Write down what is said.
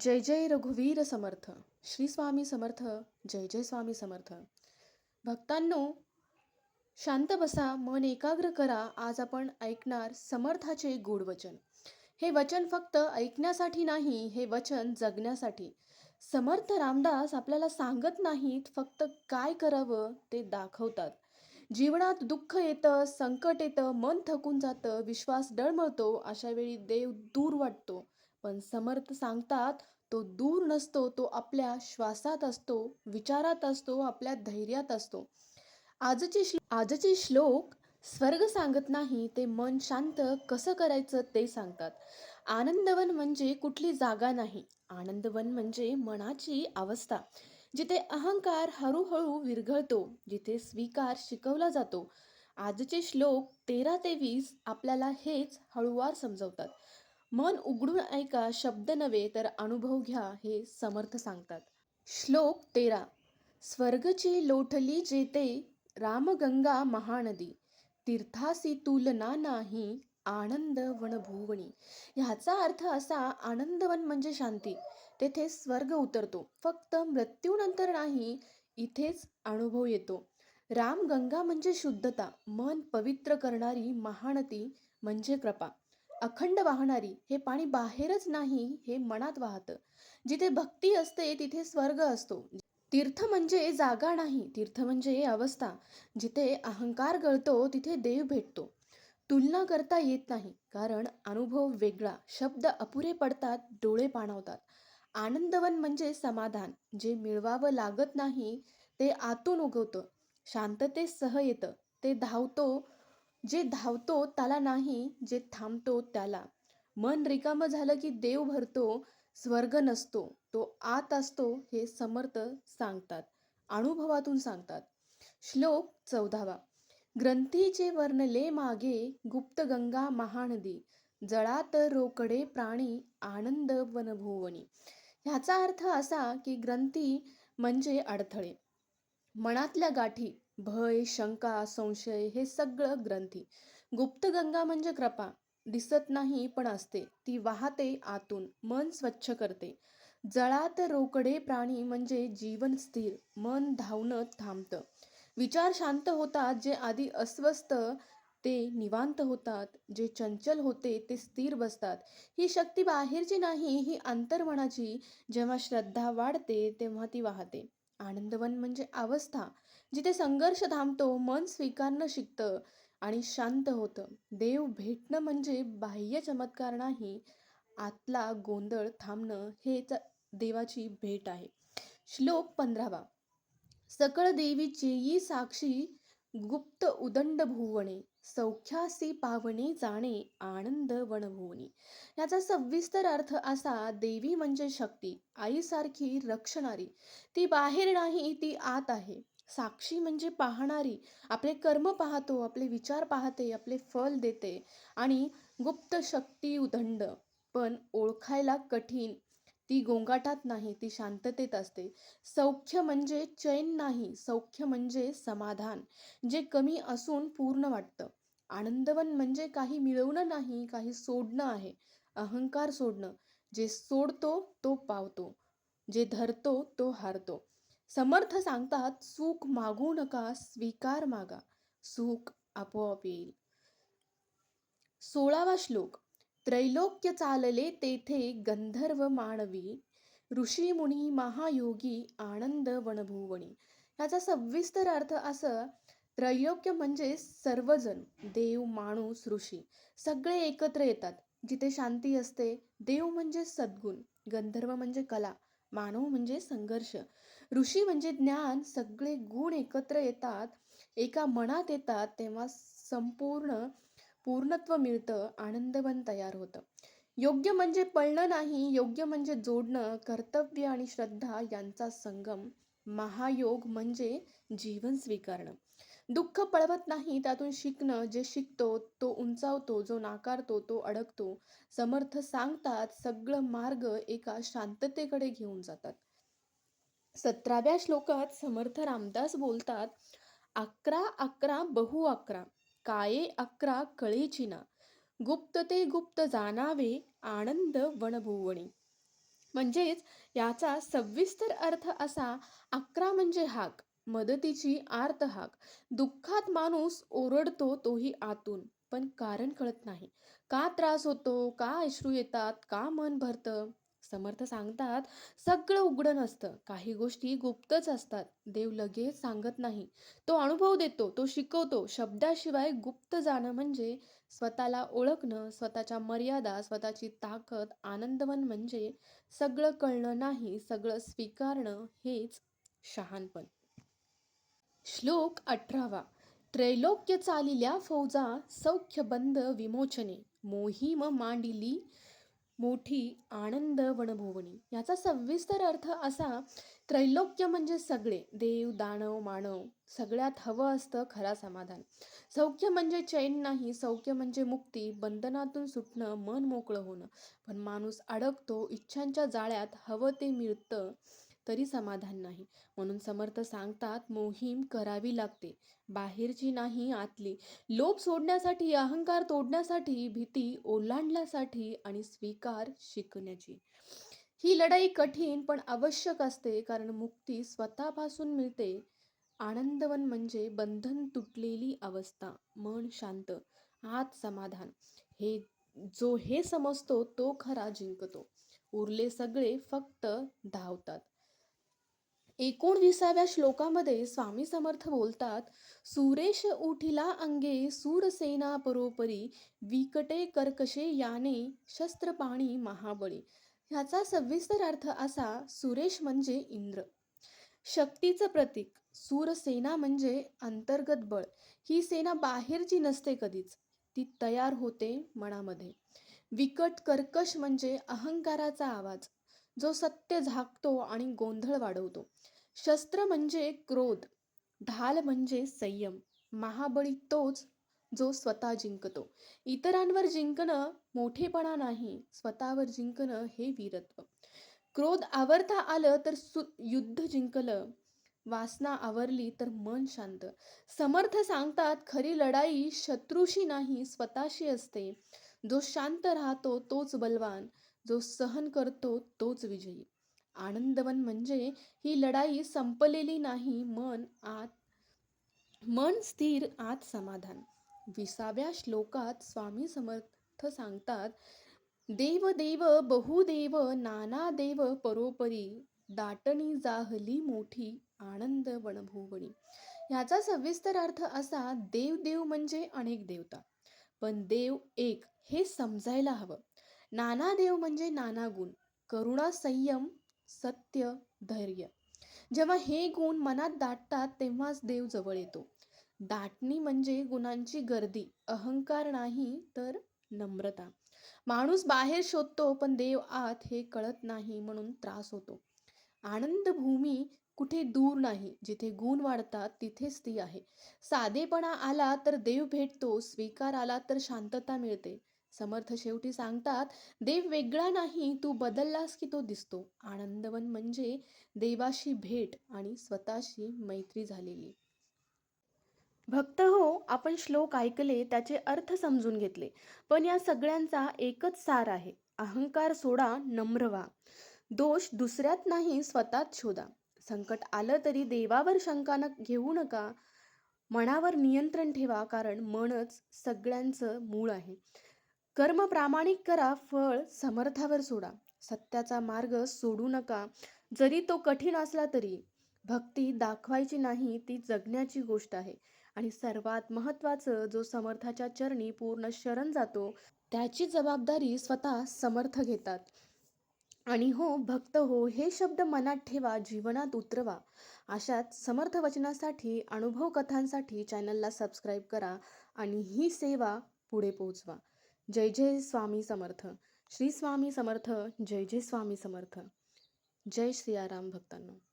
जय जय रघुवीर समर्थ. श्री स्वामी समर्थ जय जय स्वामी समर्थ. भक्तांनो शांत बसा मन एकाग्र करा आज आपण ऐकणार समर्थाचे गोड वचन. हे वचन फक्त ऐकण्यासाठी नाही हे वचन जगण्यासाठी. समर्थ रामदास आपल्याला सांगत नाहीत फक्त काय करावं ते दाखवतात. जीवनात दुःख येतं संकट येतं मन थकून जातं विश्वास डळमळतो अशा वेळी देव दूर वाटतो. पण समर्थ सांगतात तो दूर नसतो तो आपल्या श्वासात असतो विचारात असतो आपल्या धैर्यात असतो. आजचे श्लो आजचे श्लोक स्वर्ग सांगत नाही ते मन शांत कसं करायचं ते सांगतात. आनंदवन म्हणजे कुठली जागा नाही आनंदवन म्हणजे मनाची अवस्था जिथे अहंकार हळूहळू विरघळतो जिथे स्वीकार शिकवला जातो. आजचे श्लोक तेरा ते वीस आपल्याला हेच हळूवार समजवतात. मन उघडून ऐका शब्द नव्हे तर अनुभव घ्या हे समर्थ सांगतात. श्लोक तेरा. स्वर्गची लोटली जेते रामगंगा महानदी. तीर्थासी तुलना नाही आनंद भुवणी ह्याचा अर्थ असा आनंदवन म्हणजे शांती. तेथे स्वर्ग उतरतो. फक्त मृत्यूनंतर नाही इथेच अनुभव येतो. रामगंगा म्हणजे शुद्धता. मन पवित्र करणारी महानती म्हणजे कृपा. अखंड वाहणारी हे पाणी बाहेरच नाही हे मनात वाहतं. जिथे भक्ती असते तिथे स्वर्ग असतो. तीर्थ म्हणजे जागा नाही तीर्थ म्हणजे अवस्था. जिथे अहंकार गळतो तिथे देव भेटतो. तुलना करता येत नाही कारण अनुभव वेगळा. शब्द अपुरे पडतात डोळे पाणवतात. आनंदवन म्हणजे समाधान. जे मिळवावं लागत नाही ते आतून उगवतं. शांततेसह येतं. ते धावतो जे धावतो त्याला नाही जे थांबतो त्याला. मन रिकामं झालं की देव भरतो स्वर्ग नसतो. तो आत असतो हे समर्थ सांगतात अनुभवातून सांगतात. श्लोक चौदावा. ग्रंथीचे वर्णले मागे गुप्त गंगा महानदी जळात रोकडे प्राणी आनंद वनभुवनी. ह्याचा अर्थ असा की ग्रंथी म्हणजे अडथळे. मनातल्या गाठी भय शंका संशय हे सगळं ग्रंथी. गुप्तगंगा म्हणजे कृपा. दिसत नाही पण असते. ती वाहते आतून. मन स्वच्छ करते. जळात रोकडे प्राणी म्हणजे जीवन स्थिर. मन धावणं थांबतं. विचार शांत होतात. जे आधी अस्वस्थ ते निवांत होतात. जे चंचल होते ते स्थिर बसतात. ही शक्ती बाहेरची नाही ही अंतर्मनाची. जेव्हा श्रद्धा वाढते तेव्हा ती वाहते. आनंदवन म्हणजे अवस्था. जिथे संघर्ष थांबतो मन स्वीकारणं शिकतं आणि शांत होतं. देव भेटणं म्हणजे बाह्य चमत्कार नाही आतला गोंधळ थांबणं हेच देवाची भेट आहे. श्लोक पंधरावा. सकळ देवीचेही साक्षी गुप्त उदंड भुवणे सौख्यासी पावणे जाणे आनंद वनभुवनी. याचा सविस्तर अर्थ असा देवी म्हणजे शक्ती आईसारखी रक्षणारी. ती बाहेर नाही ती आत आहे. साक्षी म्हणजे पाहणारी. आपले कर्म पाहतो आपले विचार पाहते आपले फल देते आणि गुप्त शक्ती उदंड. पण ओळखायला कठीण. ती गोंगाटात नाही ती शांततेत असते. सौख्य म्हणजे चैन नाही सौख्य म्हणजे समाधान. जे कमी असून पूर्ण वाटतं. आनंदवन म्हणजे काही मिळवणं नाही काही सोडणं आहे. अहंकार सोडणं. जे सोडतो तो पावतो. जे धरतो तो हारतो. समर्थ सांगतात सुख मागू नका स्वीकार मागा. सुख आपोआप येईल. सोळावा श्लोक त्रैलोक्य चालले तेथे गंधर्व मानवी ऋषी मुनी महायोगी आनंद वनभुवणी ह्याचा सविस्तर अर्थ असं त्रैलोक्य म्हणजे सर्वजण देव माणूस ऋषी सगळे एकत्र येतात. जिथे शांती असते देव म्हणजे सद्गुण गंधर्व म्हणजे कला मानव म्हणजे संघर्ष. ऋषी म्हणजे ज्ञान सगळे गुण एकत्र येतात एका मनात येतात तेव्हा संपूर्ण पूर्णत्व मिळतं आनंदवन तयार होतं. योग्य म्हणजे पळणं नाही योग्य म्हणजे जोडणं कर्तव्य आणि श्रद्धा यांचा संगम. महायोग म्हणजे जीवन स्वीकारणं. दुःख पळवत नाही त्यातून शिकणं जे शिकतो तो उंचावतो जो नाकारतो तो अडकतो. समर्थ सांगतात सगळं मार्ग एका शांततेकडे घेऊन जातात. सतराव्या श्लोकात समर्थ रामदास बोलतात अकरा अकरा बहु अकरा काये अकरा कळेचिना गुप्त ते गुप्त जाणावे आनंद वनभुवणी म्हणजेच याचा सविस्तर अर्थ असा अकरा म्हणजे हाक मदतीची आर्त हाक दुःखात माणूस ओरडतो तोही आतून पण कारण कळत नाही का त्रास होतो का अश्रू येतात का मन भरतं? समर्थ सांगतात सगळं उघडं नसतं. काही गोष्टी गुप्तच असतात. देव लगेच सांगत नाही. तो अनुभव देतो तो शिकवतो. शब्दाशिवाय गुप्त जाणं म्हणजे स्वतःला ओळखणं स्वतःच्या मर्यादा स्वतःची ताकद आनंदवन म्हणजे सगळं कळणं नाही सगळं स्वीकारणं हेच शहाणपण. श्लोक अठरावा. त्रैलोक्य चालिल्या फौजा सौख्य बंद विमोचने. मोहीम मांडिली मोठी आनंद वनभुवनी. याचा सविस्तर अर्थ असा त्रैलोक्य म्हणजे सगळे देव दानव मानव सगळ्यात हवं असतं खरा समाधान. सौख्य म्हणजे चैन नाही सौख्य म्हणजे मुक्ती बंधनातून सुटणं मन मोकळं होणं. पण माणूस अडकतो इच्छांच्या जाळ्यात हवं ते मिळतं तरी समाधान नाही. म्हणून समर्थ सांगतात मोहीम करावी लागते. बाहेरची नाही आतली. लोभ सोडण्यासाठी अहंकार तोडण्यासाठी भीती ओलांडण्यासाठी आणि स्वीकार शिकण्याची. ही लढाई कठीण पण आवश्यक असते कारण मुक्ती स्वतःपासून मिळते. आनंदवन म्हणजे बंधन तुटलेली अवस्था. मन शांत आत समाधान. हे जो हे समजतो तो खरा जिंकतो. उरले सगळे फक्त धावतात. एकोणविसाव्या श्लोकामध्ये स्वामी समर्थ बोलतात सुरेश उठिला अंगे सूरसेना परोपरी विकटे कर्कशे याने शस्त्रपाणी महाबळी. ह्याचा सविस्तर अर्थ असा सुरेश म्हणजे इंद्र. शक्तीचं प्रतीक सूरसेना म्हणजे अंतर्गत बळ. ही सेना बाहेरची नसते कधीच ती तयार होते मनामध्ये. विकट कर्कश म्हणजे अहंकाराचा आवाज. जो सत्य झाकतो आणि गोंधळ वाढवतो. शस्त्र म्हणजे क्रोध ढाल म्हणजे संयम महाबळी तोच जो स्वतः जिंकतो. इतरांवर जिंकणं मोठेपणा नाही स्वतःवर जिंकणं हे वीरत्व. क्रोध आवरता आलं तर सु युद्ध जिंकलं वासना आवरली तर मन शांत. समर्थ सांगतात खरी लढाई शत्रूशी नाही स्वतःशी असते. जो शांत राहतो तोच बलवान जो सहन करतो तोच विजयी. आनंदवन म्हणजे ही लढाई संपलेली नाही मन आत मन स्थिर आत समाधान. विसाव्या श्लोकात स्वामी समर्थ सांगतात देव देव बहुदेव नाना देव परोपरी दाटणी जाहली मोठी आनंद वनभुवणी ह्याचा सविस्तर अर्थ असा देव देव म्हणजे अनेक देवता. पण देव एक हे समजायला हवं. नाना देव म्हणजे नाना गुण करुणा संयम सत्य धैर्य. जेव्हा हे गुण मनात दाटतात तेव्हाच देव जवळ येतो. दाटणी म्हणजे गुणांची गर्दी अहंकार नाही तर नम्रता. माणूस बाहेर शोधतो पण देव आत हे कळत नाही म्हणून त्रास होतो. आनंद भूमी कुठे दूर नाही जिथे गुण वाढतात तिथेच ती आहे. साधेपणा आला तर देव भेटतो स्वीकार आला तर शांतता मिळते. समर्थ शेवटी सांगतात देव वेगळा नाही तू बदललास की तो दिसतो. आनंदवन म्हणजे देवाशी भेट आणि स्वतःशी मैत्री झालेली. भक्त हो आपण श्लोक ऐकले त्याचे अर्थ समजून घेतले. पण या सगळ्यांचा एकच सार आहे. अहंकार सोडा नम्र व्हा. दोष दुसऱ्यात नाही स्वतःत शोधा. संकट आलं तरी देवावर शंका न घेऊ नका. मनावर नियंत्रण ठेवा कारण मनच सगळ्यांचं मूळ आहे. कर्म प्रामाणिक करा फळ समर्थावर सोडा. सत्याचा मार्ग सोडू नका. जरी तो कठीण असला तरी भक्ती दाखवायची नाही ती जगण्याची गोष्ट आहे. आणि सर्वात महत्त्वाचं जो समर्थाच्या चरणी पूर्ण शरण जातो त्याची जबाबदारी स्वतः समर्थ घेतात. आणि हो भक्त हो हे शब्द मनात ठेवा जीवनात उतरवा. अशाच समर्थ वचनासाठी अनुभव कथांसाठी चॅनलला सबस्क्राईब करा आणि ही सेवा पुढे पोहोचवा. जय जय स्वामी समर्थ. श्री स्वामी समर्थ जय जय स्वामी समर्थ. जय श्रीआराम भक्तांनो.